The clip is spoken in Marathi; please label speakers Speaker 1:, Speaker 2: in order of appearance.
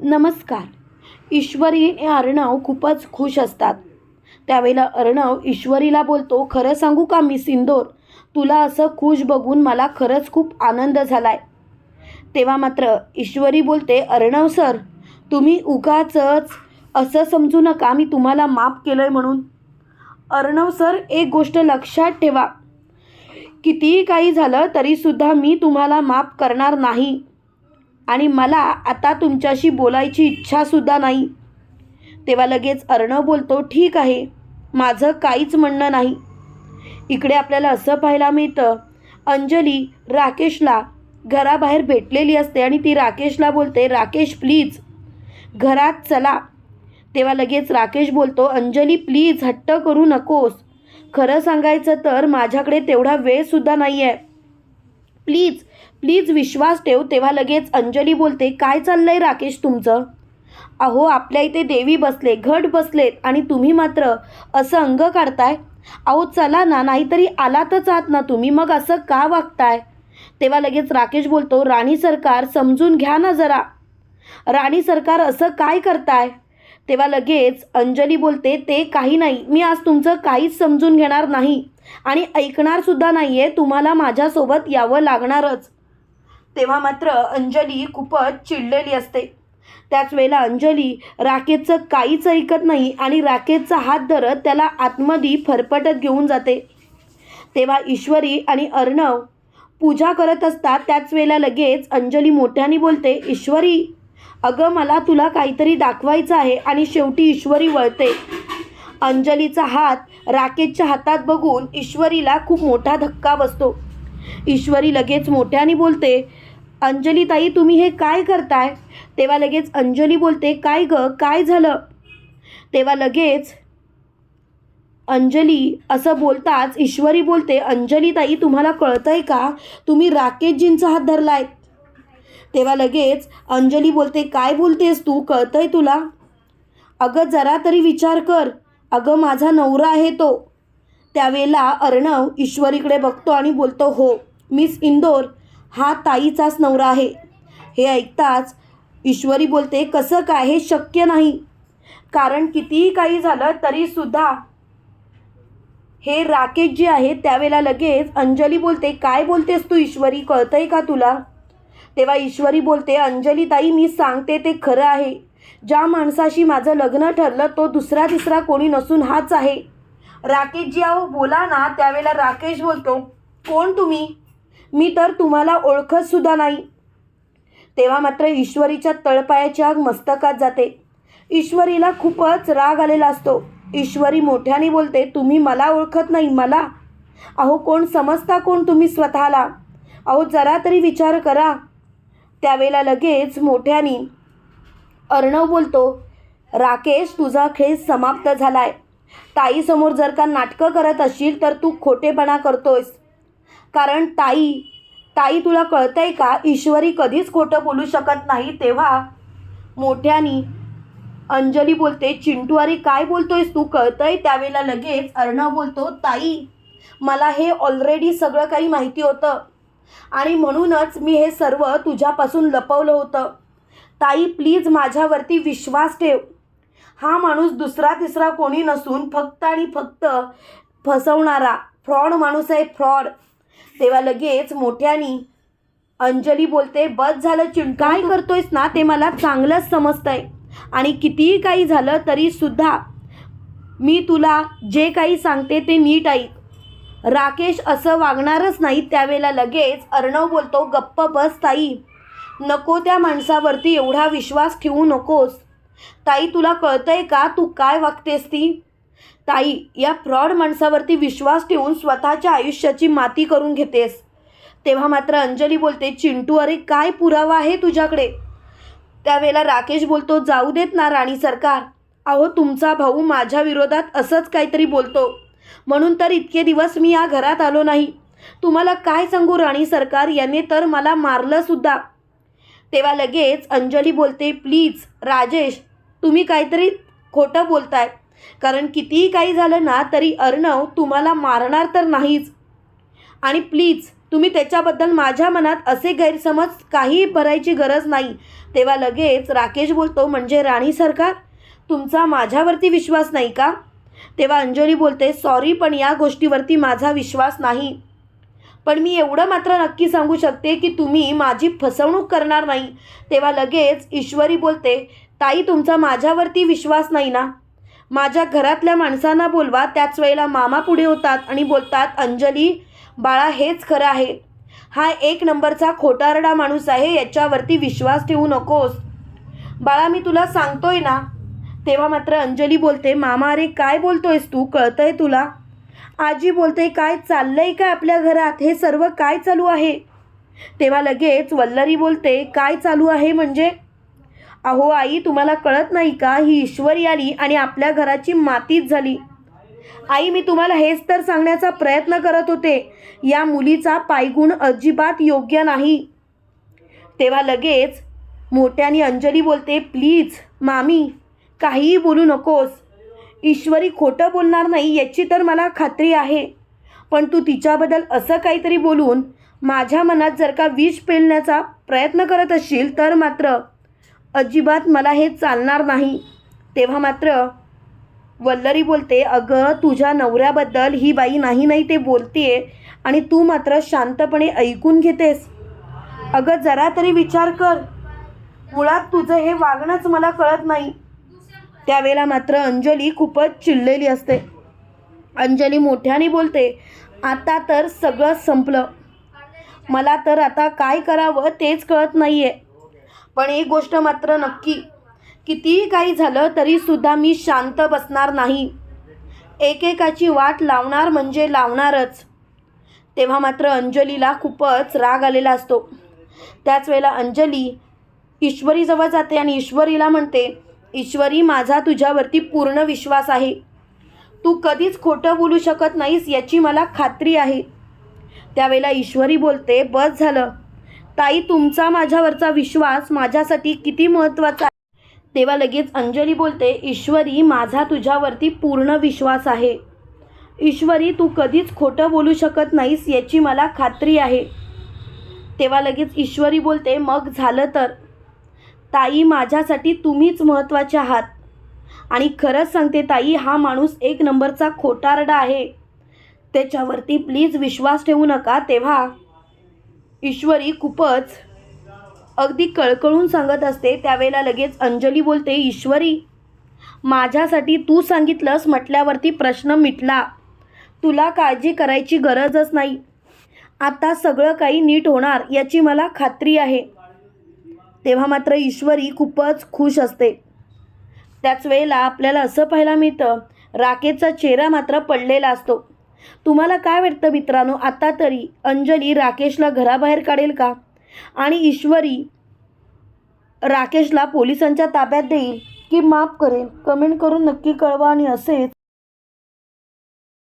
Speaker 1: नमस्कार. ईश्वरी आणि अर्णव खूपच खुश असतात. त्यावेळेला अर्णव ईश्वरीला बोलतो खरं सांगू का मी सिंदोर? तुला असं खुश बघून मला खरंच खूप आनंद झाला आहे तेव्हा मात्र ईश्वरी बोलते अर्णव सर तुम्ही उगाचच असं समजू नका मी तुम्हाला माफ केलं आहे म्हणून. अर्णव सर एक गोष्ट लक्षात ठेवा. कितीही काही झालं तरीसुद्धा मी तुम्हाला माफ करणार नाही. आणि मला आता तुमच्याशी बोलायची इच्छासुद्धा नाही. तेव्हा लगेच अर्णव बोलतो ठीक आहे. माझं काहीच म्हणणं नाही. इकडे आपल्याला असं पाहायला मिळतं. अंजली राकेशला घराबाहेर भेटलेली असते आणि ती राकेशला बोलते राकेश प्लीज घरात चला. तेव्हा लगेच राकेश बोलतो अंजली प्लीज हट्ट करू नकोस. खरं सांगायचं तर माझ्याकडे तेवढा वेळसुद्धा नाही आहे प्लीज प्लीज विश्वास ठेव तेव्हा लगेच अंजली बोलते काय चाललंय राकेश तुमचं? अहो आपल्या इथे देवी बसले घट बसलेत आणि तुम्ही मात्र असं अंग काढताय? अहो चला ना नाहीतरी आलातच आहात ना तुम्ही मग असं का वागताय? तेव्हा लगेच राकेश बोलतो राणी सरकार समजून घ्या ना जरा. राणी सरकार असं काय करताय? तेव्हा लगेच अंजली बोलते ते काही नाही. मी आज तुमचं काहीच समजून घेणार नाही आणि ऐकणारसुद्धा नाही आहे तुम्हाला माझ्यासोबत यावं लागणारच. तेव्हा मात्र अंजली खूपच चिडलेली असते. त्याच वेळेला अंजली राकेशचं काहीच ऐकत नाही आणि राकेशचा हात धरत त्याला आतमध्ये फरफटत घेऊन जाते. तेव्हा ईश्वरी आणि अर्णव पूजा करत असतात. त्याच वेळेला लगेच अंजली मोठ्याने बोलते ईश्वरी अगं मला तुला काहीतरी दाखवायचं आहे आणि शेवटी ईश्वरी वळते. अंजलीचा हात राकेशच्या हातात बघून ईश्वरीला खूप मोठा धक्का बसतो. ईश्वरी लगेच मोठ्याने बोलते अंजली ताई तुम्ही हे काय करताय? तेव्हा लगेच अंजली बोलते काय ग काय झालं? तेव्हा लगेच अंजली असं बोलताच ईश्वरी बोलते अंजली ताई तुम्हाला कळतंय का? तुम्ही राकेशजींचा हात धरलाय. तेव्हा लगेच अंजली बोलते काय बोलतेस तू? कळतंय तुला? अगं जरा तरी विचार कर. अगं माझा नवरा आहे तो. त्यावेळेला अर्णव ईश्वरीकडे बघतो आणि बोलतो हो मिस इंदोर हा ताईचाच नवरा आहे. हे ऐकताच ईश्वरी बोलते कसं काय? हे शक्य नाही. कारण कितीही काही झालं तरीसुद्धा हे राकेश जे आहे त्यावेळेला लगेच अंजली बोलते काय बोलतेस तू ईश्वरी? कळतंय का तुला? तेव्हा ईश्वरी बोलते अंजलीताई मी सांगते ते खरं आहे. ज्या माणसाशी माझं लग्न ठरलं तो दुसरा तिसरा कोणी नसून हाच आहे. राकेशजी अहो बोला ना त्यावेळेला राकेश बोलतो कोण तुम्ही? मी तर तुम्हाला ओळखत सुद्धा नाही. तेव्हा मात्र ईश्वरीच्या तळपायाची आग मस्तकात जाते. ईश्वरीला खूपच राग आलेला असतो. ईश्वरी मोठ्याने बोलते तुम्ही मला ओळखत नाही मला? अहो कोण समजता कोण तुम्ही स्वतःला? अहो जरा तरी विचार करा. त्यावेळेला लगेच मोठ्याने अर्णव बोलतो राकेश तुझा खेळ समाप्त झालाय. ताईसमोर जर का नाटकं करत असशील तर तू खोटेपणा करतोयस. कारण ताई ताई तुला कळतंय का? ईश्वरी कधीच खोटं बोलू शकत नाही तेव्हा मोठ्यानी अंजली बोलते चिंटू अरे काय बोलतोयस तू? कळतंय? त्यावेळेला लगेच अर्णव बोलतो ताई मला हे ऑलरेडी सगळं काही माहिती होतं. आणि म्हणूनच मी हे सर्व तुझ्यापासून लपवलं होतं. ताई प्लीज माझ्यावरती विश्वास ठेव. हा माणूस दुसरा तिसरा कोणी नसून फक्त आणि फक्त फसवणारा फ्रॉड माणूस आहे फ्रॉड. तेव्हा लगेच मोठ्यानी अंजली बोलते बस झालं चिंट काय करतोयस ना ते मला चांगलंच समजतंय. आणि कितीही काही झालं तरीसुद्धा मी तुला जे काही सांगते ते नीट ऐक. राकेश असं वागणारच नाही त्यावेळेला लगेच अर्णव बोलतो गप्प बस ताई. नको त्या माणसावरती एवढा विश्वास ठेवू नकोस. ताई तुला कळतंय का तू काय वागतेस ती? ताई या फ्रॉड माणसावरती विश्वास ठेवून स्वतःच्या आयुष्याची माती करून घेतेस. तेव्हा मात्र अंजली बोलते चिंटू अरे काय पुरावा आहे तुझ्याकडे? त्यावेळेला राकेश बोलतो जाऊ देत ना राणी सरकार अहो तुमचा भाऊ माझ्या विरोधात असंच काहीतरी बोलतो. म्हणून तर इतके दिवस मी या घरात आलो नाही. तुम्हाला काय सांगू राणी सरकार? याने तर मला मारलं सुद्धा. तेव्हा लगेच अंजली बोलते प्लीज राजेश तुम्ही काहीतरी खोटं बोलताय. कारण कितीही काही झालं ना तरी अर्णव तुम्हाला मारणार तर नाहीच. आणि प्लीज तुम्ही त्याच्याबद्दल माझ्या मनात असे गैरसमज काही भरायची गरज नाही. तेव्हा लगेच राकेश बोलतो म्हणजे राणी सरकार तुमचा माझ्यावरती विश्वास नाही का? तेव्हा अंजली बोलते सॉरी पण या गोष्टीवरती माझा विश्वास नाही. पण मी एवढं मात्र नक्की सांगू शकते की तुम्ही माझी फसवणूक करणार नाही. तेव्हा लगेच ईश्वरी बोलते ताई तुमचा माझ्यावरती विश्वास नाही ना? माझ्या घरातल्या माणसांना बोलवा त्याच वेळेला मामा पुढे होतात आणि बोलतात अंजली बाळा हेच खरं आहे. हा एक नंबरचा खोटारडा माणूस आहे याच्यावरती विश्वास ठेवू नकोस. बाळा मी तुला सांगतोय ना तेव्हा मात्र अंजली बोलते मामा अरे काय बोलतोयस तू? कळतंय तुला? आजी बोलते काय चाललंय काय आपल्या घरात? हे सर्व काय चालू आहे? तेव्हा लगेच वल्लरी बोलते काय चालू आहे म्हणजे? अहो आई तुम्हाला कळत नाही का? ही ईश्वरी आली आणि आपल्या घराची मातीच झाली. आई मी तुम्हाला हेच तर सांगण्याचा प्रयत्न करत होते. या मुलीचा पायगुण अजिबात योग्य नाही. तेव्हा लगेच मोठ्याने अंजली बोलते प्लीज मामी काहीही बोलू नकोस. ईश्वरी खोटं बोलणार नाही याची तर मला खात्री आहे. पण तू तिच्याबद्दल असं काहीतरी बोलून माझ्या मनात जर का विष पेलण्याचा प्रयत्न करत असशील तर मात्र अजिबात मला हे चालणार नाही. तेव्हा मात्र वल्लरी बोलते अगं तुझ्या नवऱ्याबद्दल ही बाई नाही नाही ते बोलतेय आणि तू मात्र शांतपणे ऐकून घेतेस. अगं जरा तरी विचार कर. मुळात तुझं हे वागणंच मला कळत नाही. त्यावेळेला मात्र अंजली खूपच चिडलेली असते. अंजली मोठ्याने बोलते आता तर सगळं संपलं. मला तर आता काय करावं तेच कळत नाही आहे पण एक गोष्ट मात्र नक्की कितीही काही झालं तरीसुद्धा मी शांत बसणार नाही. एकेकाची वाट लावणार म्हणजे लावणारच. तेव्हा मात्र अंजलीला खूपच राग आलेला असतो. त्याच वेळेला अंजली ईश्वरीजवळ जाते आणि ईश्वरीला म्हणते ईश्वरी माझा तुझ्यावरती पूर्ण विश्वास आहे. तू कधीच खोटं बोलू शकत नाहीस याची मला खात्री आहे. त्यावेळेला ईश्वरी बोलते बस झालं. ताई तुमचा माझ्यावरचा विश्वास माझ्यासाठी किती महत्त्वाचा आहे? तेव्हा लगेच अंजली बोलते ईश्वरी माझा तुझ्यावरती पूर्ण विश्वास आहे. ईश्वरी तू कधीच खोटं बोलू शकत नाहीस याची मला खात्री आहे. तेव्हा लगेच ईश्वरी बोलते मग झालं तर? ताई माझ्यासाठी तुम्हीच महत्त्वाचे आहात. आणि खरंच सांगते ताई हा माणूस एक नंबरचा खोटारडा आहे. त्याच्यावरती प्लीज विश्वास ठेवू नका तेव्हा. ईश्वरी खूपच अगदी कळकळून सांगत असते त्यावेळेला लगेच अंजली बोलते ईश्वरी माझ्यासाठी तू सांगितलंस म्हटल्यावरती प्रश्न मिटला. तुला काळजी करायची गरजच नाही. आता सगळं काही नीट होणार याची मला खात्री आहे. तेव्हा मात्र ईश्वरी खूपच खुश असते. त्याच वेळेला आपल्याला असं पाहायला मिळतं राकेशचा चेहरा मात्र पडलेला असतो. तुम्हाला काय वाटतं मित्रांनो? आता तरी अंजली राकेशला घराबाहेर काढेल का? आणि ईश्वरी राकेशला पोलिसांच्या ताब्यात देईल की माफ करेल? कमेंट करून नक्की कळवा आणि असेच